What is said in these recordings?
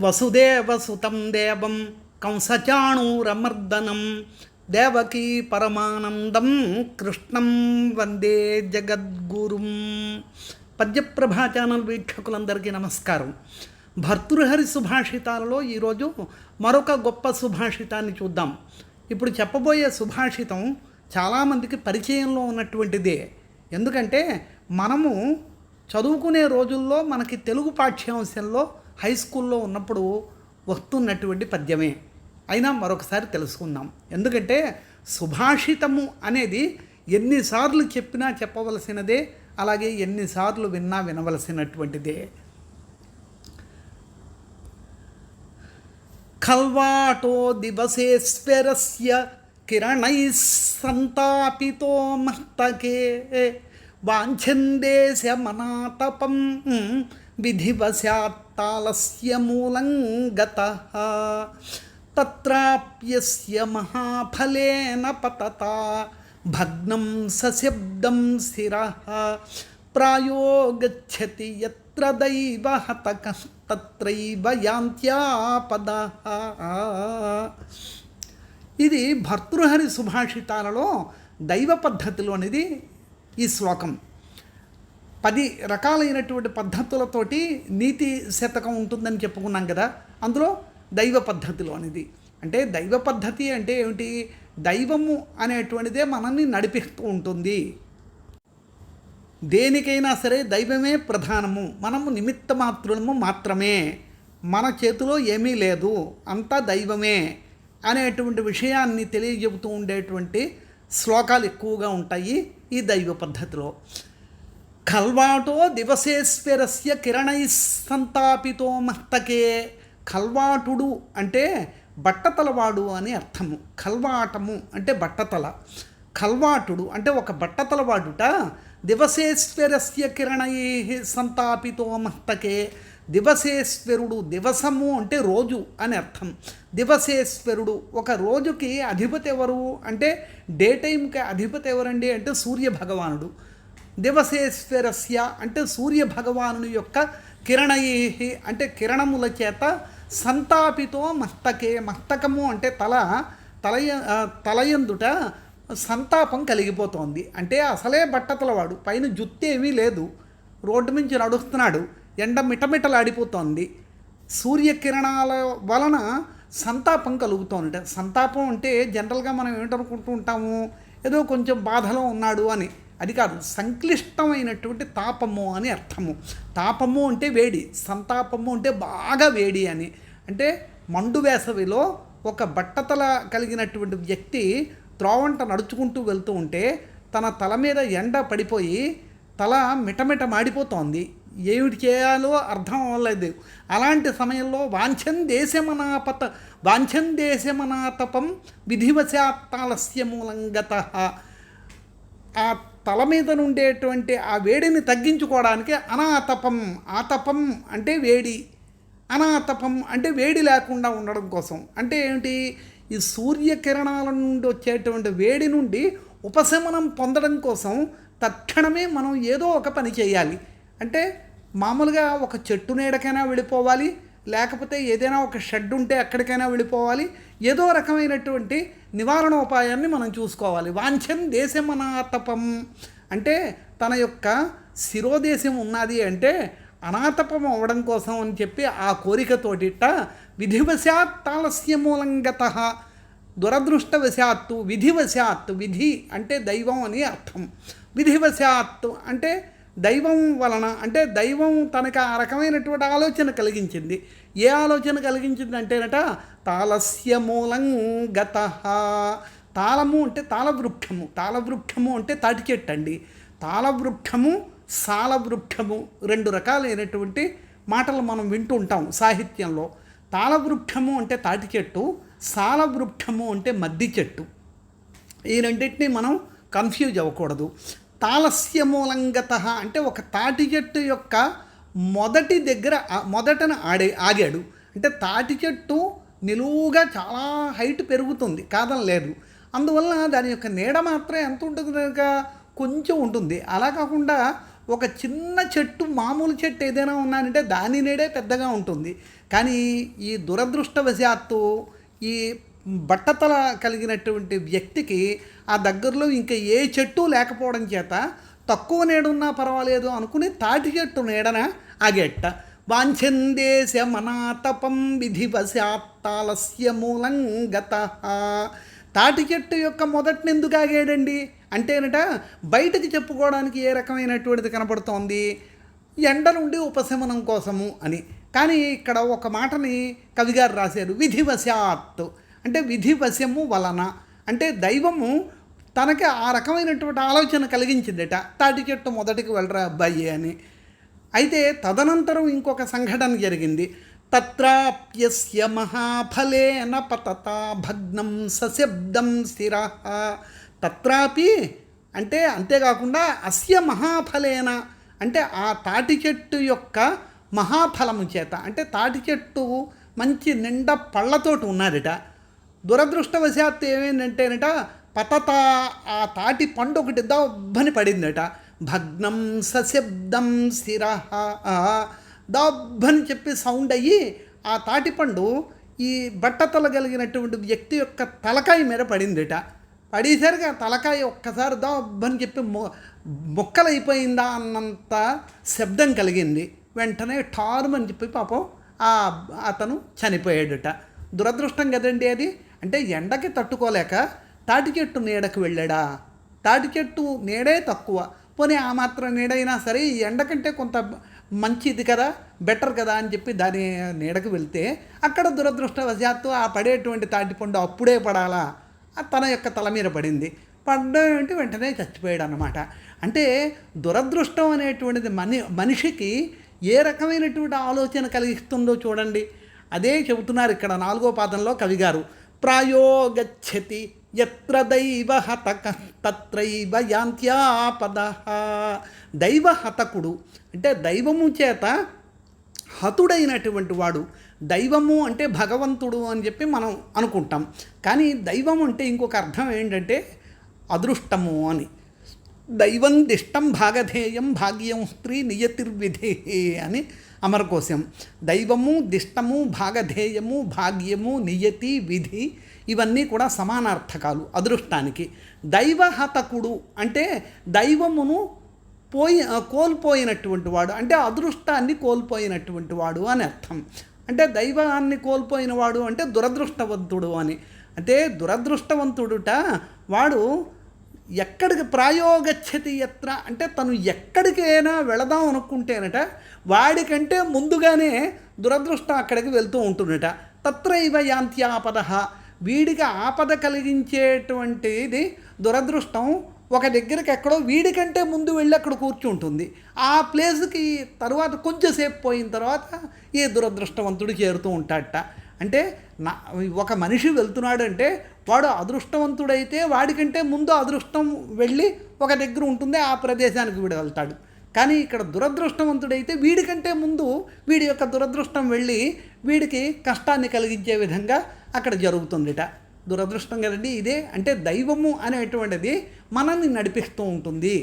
వసుదేవసుతం దేవం కంసచాణూరమర్దనం దేవకీ పరమానందం కృష్ణం వందే జగద్గురుం పద్యప్రభా ఛానల్ వీక్షకులందరికీ నమస్కారం. భర్తృహరి సుభాషితాలలో ఈరోజు మరొక గొప్ప సుభాషితాన్ని చూద్దాం. ఇప్పుడు చెప్పబోయే సుభాషితం చాలామందికి పరిచయంలో ఉన్నటువంటిదే. ఎందుకంటే మనము చదువుకునే రోజుల్లో మనకి తెలుగు పాఠ్యాంశంలో హై స్కూల్లో ఉన్నప్పుడు వస్తున్నటువంటి పద్యమే. అయినా మరొకసారి తెలుసుకుందాం. ఎందుకంటే సుభాషితము అనేది ఎన్నిసార్లు చెప్పినా చెప్పవలసినదే అలాగే ఎన్నిసార్లు విన్నా వినవలసినటువంటిదే. ఖల్వాటో దివసేశ్వరస్య కిరణై సంతాపితో మస్తకే వాంఛందేశమనాతపం పాతాళస్య మూలం గతः తత్రాప్యస్య మహాఫలేన పతత. భగ్నం సశబ్దం స్థిర. ప్రాయో గచ్చతి యత్ర దైవ హతక. తత్రైవ యాంత్యాపద. ఇది భర్తృహరి సుభాషితాలలో దైవ పద్ధతిలోనిది ఈ శ్లోకం. పది రకాలైనటువంటి పద్ధతులతోటి నీతి శతకం ఉంటుందని చెప్పుకున్నాం కదా. అందులో దైవ పద్ధతిలో అనేది. అంటే దైవ పద్ధతి అంటే ఏమిటి? దైవము అనేటువంటిదే మనల్ని నడిపిస్తూ ఉంటుంది. దేనికైనా సరే దైవమే ప్రధానము. మనము నిమిత్త మాత్రులము మాత్రమే. మన చేతిలో ఏమీ లేదు. అంతా దైవమే అనేటువంటి విషయాన్ని తెలియజెబుతూ ఉండేటువంటి శ్లోకాలు ఎక్కువగా ఉంటాయి ఈ దైవ పద్ధతిలో. ఖల్వాటో దివసేశ్వరస్య కిరణైస్సంతాపితో మహ్తకే. ఖల్వాటుడు అంటే బట్టతలవాడు అని అర్థము. ఖల్వాటము అంటే బట్టతల. ఖల్వాటుడు అంటే ఒక బట్టతలవాడుట. దివసేశ్వరస్య కిరణై సంతాపితో మహ్తకే. దివసేశ్వరుడు దివసము అంటే రోజు అని అర్థం. దివసేశ్వరుడు ఒక రోజుకి అధిపతి ఎవరు? అంటే డే టైంకి అధిపతి ఎవరండి? అంటే సూర్య భగవానుడు దివసేశ్వరస్య అంటే సూర్య భగవానుని యొక్క కిరణై అంటే కిరణముల చేత సంతాపితో మస్తకే మస్తకము అంటే తల తలయ తలయందుట సంతాపం కలిగిపోతోంది. అంటే అసలే బట్టతలవాడు పైన జుత్తు ఏమీ లేదు. రోడ్డు నుంచి నడుస్తున్నాడు ఎండ మిటమిటలాడిపోతోంది. సూర్యకిరణాల వలన సంతాపం కలుగుతోంది సంతాపం అంటే జనరల్గా మనం ఏమిటనుకుంటూ ఉంటాము? ఏదో కొంచెం బాధలో ఉన్నాడు అని. అది కాదు సంక్లిష్టమైనటువంటి తాపము అని అర్థము. తాపము అంటే వేడి సంతాపము అంటే బాగా వేడి అని. అంటే మండు వేసవిలో ఒక బట్టతల కలిగినటువంటి వ్యక్తి త్రోవంట నడుచుకుంటూ వెళ్తూ ఉంటే తన తల మీద ఎండ పడిపోయి తల మిటమిట మాడిపోతోంది. ఏమిటి చేయాలో అర్థం అవ్వలేదు. అలాంటి సమయంలో వాంఛన్ దేశమనాపత వాంఛన్ దేశమనాతపం విధివశాత్తాలస్య మూలంగత. ఆ తల మీద నుండేటువంటి ఆ వేడిని తగ్గించుకోవడానికి అనాతపం ఆతపం అంటే వేడి. అనాతపం అంటే వేడి లేకుండా ఉండడం కోసం. అంటే ఏమిటి? ఈ సూర్యకిరణాల నుండి వచ్చేటువంటి వేడి నుండి ఉపశమనం పొందడం కోసం తక్షణమే మనం ఏదో ఒక పని చేయాలి. అంటే మామూలుగా ఒక చెట్టు నీడకైనా వెళ్ళిపోవాలి లేకపోతే ఏదైనా ఒక షెడ్ ఉంటే ఎక్కడికైనా వెళ్ళిపోవాలి. ఏదో రకమైనటువంటి నివారణోపాయాన్ని మనం చూసుకోవాలి. వాంఛన్ దేశమనాతపం. అంటే తన యొక్క శిరోదేశం ఉన్నది అంటే అనాతపం అవ్వడం కోసం అని చెప్పి ఆ కోరికతోటిట విధివశాత్ తాళస్య మూలంగత. దురదృష్టవశాత్తు విధివశాత్తు విధి అంటే దైవం అని అర్థం. విధివశాత్తు అంటే దైవం వలన అంటే దైవం తనకు ఆ రకమైనటువంటి ఆలోచన కలిగించింది. ఏ ఆలోచన కలిగించింది అంటేనట తాళస్య మూలం గత. తాళము అంటే తాళవృక్షము తాళవృక్షము అంటే తాటి చెట్టు అండి తాళవృక్షము సాలవృక్షము రెండు రకాలైనటువంటి మాటలు మనం వింటూ ఉంటాం సాహిత్యంలో. తాళవృక్షము అంటే తాటి చెట్టు సాలవృక్షము అంటే మద్ది చెట్టు ఈ రెండింటినీ మనం కన్ఫ్యూజ్ అవ్వకూడదు. తాళస్య మూలంగత అంటే ఒక తాటి చెట్టు యొక్క మొదటి దగ్గర మొదటన ఆడే ఆగాడు. అంటే తాటి చెట్టు నిలువుగా చాలా హైట్ పెరుగుతుంది కాదని లేదు. అందువల్ల దాని యొక్క నీడ మాత్రం ఎంత ఉంటుంది కనుక కొంచెం ఉంటుంది. అలా కాకుండా ఒక చిన్న చెట్టు మామూలు చెట్టు ఏదైనా ఉన్నానంటే దాని నీడే పెద్దగా ఉంటుంది. కానీ ఈ దురదృష్టవశాత్తు ఈ బట్టతల కలిగినటువంటి వ్యక్తికి ఆ దగ్గరలో ఇంకా ఏ చెట్టు లేకపోవడం చేత తక్కువ నీడున్నా పర్వాలేదు అనుకుని తాటి చెట్టు నీడన ఆగేట వాంఛందేశ మనాతపం విధివశాత్తాలస్య మూలం గత తాటి చెట్టు యొక్క మొదటి ఎందుకు ఆగాడండి. అంటేనట బయటకు చెప్పుకోవడానికి ఏ రకమైనటువంటిది కనపడుతోంది? ఎండ నుండి ఉపశమనం కోసము అని. కానీ ఇక్కడ ఒక మాటని కవిగారు రాశారు. విధివశాత్తు. అంటే విధివశము వలన. అంటే దైవము తనకి ఆ రకమైనటువంటి ఆలోచన కలిగించిందట. తాటి చెట్టు మొదటికి వెళ్ళరా అబ్బాయి అని. అయితే తదనంతరం ఇంకొక సంఘటన జరిగింది. తత్రాప్యస్య మహాఫలేన పతత భగ్నం సశబ్దం స్థిర తత్రాపి అంటే అంతేకాకుండా అస్య మహాఫలేన అంటే ఆ తాటి చెట్టు యొక్క మహాఫలము చేత. అంటే తాటి చెట్టు మంచి నిండా పళ్ళతోటి ఉన్నారట. దురదృష్టవశాత్తు ఏమైందంటేనట పతత ఆ తాటి పండు ఒకటి దబ్బని పడిందట. భగ్నం సశబ్దం స్థిర దబ్బని చెప్పి సౌండ్ అయ్యి ఆ తాటిపండు ఈ బట్టతల కలిగినటువంటి వ్యక్తి యొక్క తలకాయ మీద పడిందిట. పడేసరికి ఆ తలకాయ ఒక్కసారి దబ్బని చెప్పి మొ మొక్కలైపోయిందా అన్నంత శబ్దం కలిగింది. వెంటనే టారుమని చెప్పి పాపం ఆ అతను చనిపోయాడుట. దురదృష్టం కదండి అది? అంటే ఎండకి తట్టుకోలేక తాటి చెట్టు నీడకు వెళ్ళాడా? తాటి చెట్టు నీడే తక్కువ. పోనీ ఆ మాత్రం నీడైనా సరే ఈ ఎండ కంటే కొంత మంచిది కదా బెటర్ కదా అని చెప్పి దాని నీడకు వెళ్తే అక్కడ దురదృష్టవశాత్తు ఆ పడేటువంటి తాటిపండు అప్పుడే పడాలా? తన యొక్క తల మీద పడింది. పడ్డం ఏంటి వెంటనే చచ్చిపోయాడు అనమాట అంటే దురదృష్టం అనేటువంటిది మని మనిషికి ఏ రకమైనటువంటి ఆలోచన కలిగిస్తుందో చూడండి. అదే చెబుతున్నారు ఇక్కడ నాలుగో పాదంలో కవిగారు ప్రాయోగచ్చతి ఎత్ర దైవ హతక తత్రైవ యాంత్యాపద. దైవ హతకుడు అంటే దైవము చేత హతుడైనటువంటి వాడు. దైవము అంటే భగవంతుడు అని చెప్పి మనం అనుకుంటాం. కానీ దైవం అంటే ఇంకొక అర్థం ఏంటంటే అదృష్టము అని. దైవం దిష్టం భాగధేయం భాగ్యం స్త్రీ నియతిర్విధే అని అమరకోశం. దైవము దిష్టము భాగధేయము భాగ్యము నియతి విధి ఇవన్నీ కూడా సమానార్థకాలు అదృష్టానికి. దైవహతకుడు అంటే దైవమును పోయి కోల్పోయినటువంటి వాడు అంటే అదృష్టాన్ని కోల్పోయినటువంటి వాడు అని అర్థం. అంటే దైవాన్ని కోల్పోయినవాడు అంటే దురదృష్టవంతుడు అని. అంటే దురదృష్టవంతుడుట వాడు ఎక్కడికి ప్రాయోగచ్చతి ఎత్ర? అంటే తను ఎక్కడికైనా వెళదాం అనుకుంటేనట వాడికంటే ముందుగానే దురదృష్టం అక్కడికి వెళ్తూ ఉంటుందట. తత్రైవ యాంత్యాపద. వీడికి ఆపద కలిగించేటువంటిది దురదృష్టం. ఒక దగ్గరికి ఎక్కడో వీడికంటే ముందు వెళ్ళి అక్కడ కూర్చుంటుంది. ఆ ప్లేస్కి తర్వాత కొంచెంసేపు పోయిన తర్వాత ఈ దురదృష్టవంతుడు చేరుతూ ఉంటాడట. అంటే నా ఒక మనిషి వెళ్తున్నాడంటే వాడు అదృష్టవంతుడైతే వాడికంటే ముందు అదృష్టం వెళ్ళి ఒక దగ్గర ఉంటుంది ఆ ప్రదేశానికి వీడు వెళ్తాడు. కానీ ఇక్కడ దురదృష్టవంతుడైతే వీడికంటే ముందు వీడి యొక్క దురదృష్టం వెళ్ళి వీడికి కష్టాన్ని కలిగించే విధంగా అక్కడ జరుగుతుందిట. దురదృష్టం కదండి ఇదే అంటే దైవము అనేటువంటిది మనల్ని నడిపిస్తూ ఉంటుంది.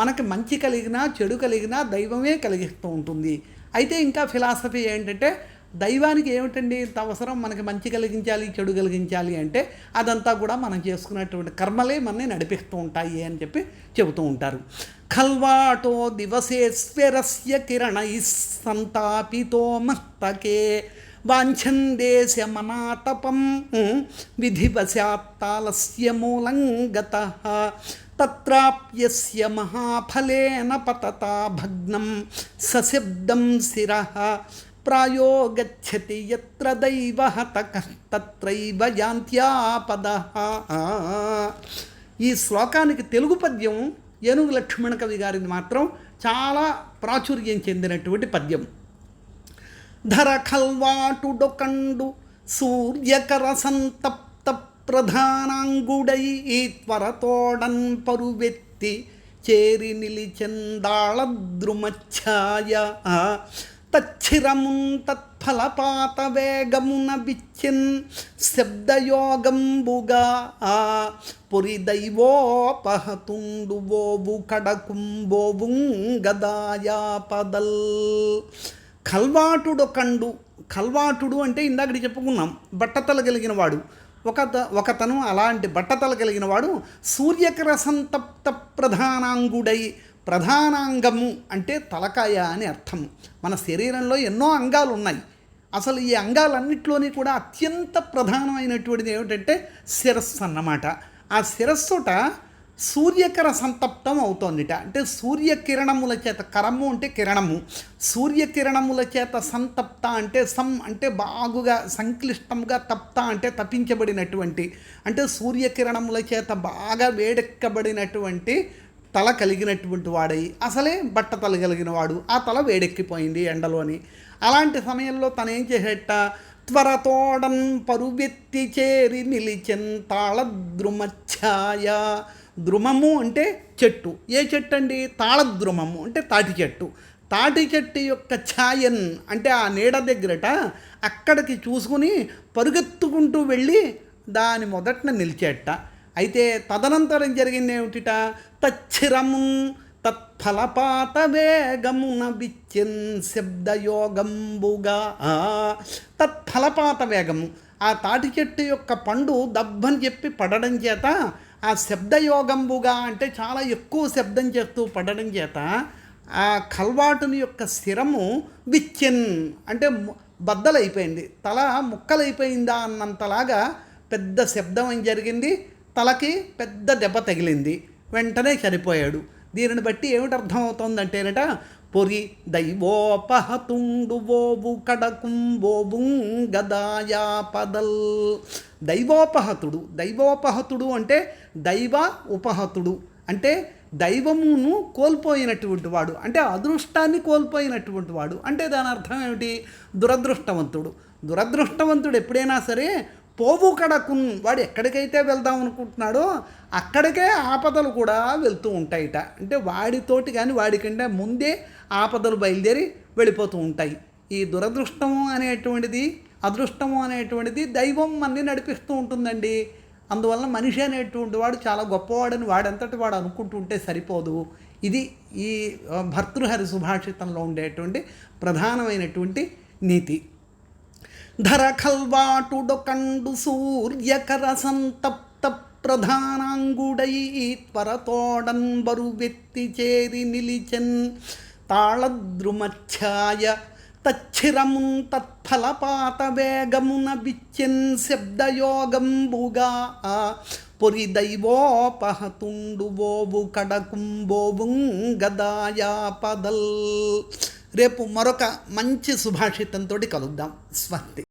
మనకి మంచి కలిగినా చెడు కలిగినా దైవమే కలిగిస్తూ ఉంటుంది. అయితే ఇంకా ఫిలాసఫీ ఏంటంటే దైవానికి ఏమిటండి? ఇంత అవసరం మనకి మంచి కలిగించాలి చెడు కలిగించాలి అంటే అదంతా కూడా మనం చేసుకున్నటువంటి కర్మలే మనని నడిపిస్తూ ఉంటాయి అని చెప్పి చెబుతూ ఉంటారు. ఖల్వాటో దివసేశ్వరస్య కిరణై సంతాపితో మస్తకే. వాంఛందేశమనాతపం విధివశాత్తాలస్య మూలం గత తత్రాప్యస్య మహాఫలేన పతతా భగ్నం సశబ్దం శిర. ప్రాయో గచ్చతి ఎత్ర దైవ తత్రైవ యాంత్యాపద ఈ శ్లోకానికి తెలుగు పద్యం ఏనుగు లక్ష్మణ కవి గారిది మాత్రం చాలా ప్రాచుర్యం చెందినటువంటి పద్యం. ధర ఖల్వాటుడొకండు సూర్యకర సంతప్త ప్రధానాంగుడై ఈ త్వరతోడన్ పరువెత్తి చేరి నిలిచెందాళ ద్రుమఛాయ తచ్చిరమున్ తత్ఫలపాత వేగమున విచ్చిన్ శబ్దయోగంబుగా ఆ పొరి దైవోపహతుండు బోవు కడకుంబోవు గదాయా పదల్. కల్వాటుడు కండు కల్వాటుడు అంటే ఇందాకటి చెప్పుకున్నాం బట్టతల కలిగిన వాడు. ఒక ఒకతను అలాంటి బట్టతల కలిగిన వాడు సూర్యకర సంతప్త ప్రధానాంగుడై ప్రధానాంగము అంటే తలకాయ అని అర్థం మన శరీరంలో ఎన్నో అంగాలు ఉన్నాయి అసలు ఈ అంగాలన్నింటిలోని కూడా అత్యంత ప్రధానమైనటువంటిది ఏమిటంటే శిరస్సు అన్నమాట. ఆ శిరస్సుట సూర్యకర సంతప్తం అవుతోందిట. అంటే సూర్యకిరణముల చేత కరము అంటే కిరణము. సూర్యకిరణముల చేత సంతప్త అంటే సం అంటే బాగుగా సంక్లిష్టంగా తప్త అంటే తప్పించబడినటువంటి అంటే సూర్యకిరణముల చేత బాగా వేడెక్కబడినటువంటి తల కలిగినటువంటి వాడై అసలే బట్ట తల కలిగిన వాడు ఆ తల వేడెక్కిపోయింది ఎండలోని. అలాంటి సమయంలో తను ఏం చేసేట త్వరతోడం పరువెత్తి చేరి నిలిచెన్ తాళద్రుమఛాయ ద్రుమము అంటే చెట్టు. ఏ చెట్టు అండి తాళద్రుమము అంటే తాటి చెట్టు. తాటి చెట్టు యొక్క ఛాయన్ అంటే ఆ నీడ దగ్గరట అక్కడికి చూసుకుని పరుగెత్తుకుంటూ వెళ్ళి దాని మొదట్న నిలిచేట. అయితే తదనంతరం జరిగింది ఏమిటిట తచ్చిరము తత్ఫలపాత వేగమున విచ్చిన్ శబ్దయోగంబుగా. ఆ, తత్ఫలపాత వేగము. ఆ తాటి చెట్టు యొక్క పండు దబ్బని చెప్పి పడడం చేత ఆ శబ్దయోగంబుగా అంటే చాలా ఎక్కువ శబ్దం చేస్తూ పడడం చేత ఆ కల్వాటుని యొక్క శిరము విచ్చిన్ అంటే బద్దలైపోయింది. తల ముక్కలైపోయిందా అన్నంతలాగా పెద్ద శబ్దం జరిగింది. తలకి పెద్ద దెబ్బ తగిలింది. వెంటనే చనిపోయాడు. దీనిని బట్టి ఏమిటి అర్థమవుతోందంటేనట పొరి దైవోపహతుండు బోబు కడకుంబోబు గదాయా పదల్ దైవోపహతుడు దైవోపహతుడు అంటే దైవ ఉపహతుడు. అంటే దైవమును కోల్పోయినటువంటి వాడు. అంటే అదృష్టాన్ని కోల్పోయినటువంటి వాడు. అంటే దాని అర్థం ఏమిటి? దురదృష్టవంతుడు. దురదృష్టవంతుడు ఎప్పుడైనా సరే పోవు కడకున్ వాడు ఎక్కడికైతే వెళ్దాం అనుకుంటున్నాడో అక్కడికే ఆపదలు కూడా వెళ్తూ ఉంటాయిట. అంటే వాడితోటి కానీ వాడికంటే ముందే ఆపదలు బయలుదేరి వెళ్ళిపోతూ ఉంటాయి. ఈ దురదృష్టము అనేటువంటిది అదృష్టము అనేటువంటిది దైవం అన్ని నడిపిస్తూ ఉంటుందండి. అందువల్ల మనిషి అనేటువంటి వాడు చాలా గొప్పవాడని వాడంతటి వాడు అనుకుంటుంటే సరిపోదు. ఇది ఈ భర్తృహరి సుభాషితంలో ఉండేటువంటి ప్రధానమైనటువంటి నీతి. ధర కల్వాటుడొకండు సూర్యకర సంతప్త ప్రధానాంగుడై త్వరతోడన్ బరువెత్తి చేరి నిలిచెన్ తాళద్రుమఛాయ తచ్చిరమున్ తత్ఫలపాత వేగమున విచ్చెన్ శబ్దయోగంబుగా పొరి దైవోపహతుండు బోబు కడకుంబోబు గదాయా పదల్ రేపు మరొక మంచి సుభాషితంతో కలుద్దాం. స్వస్తి.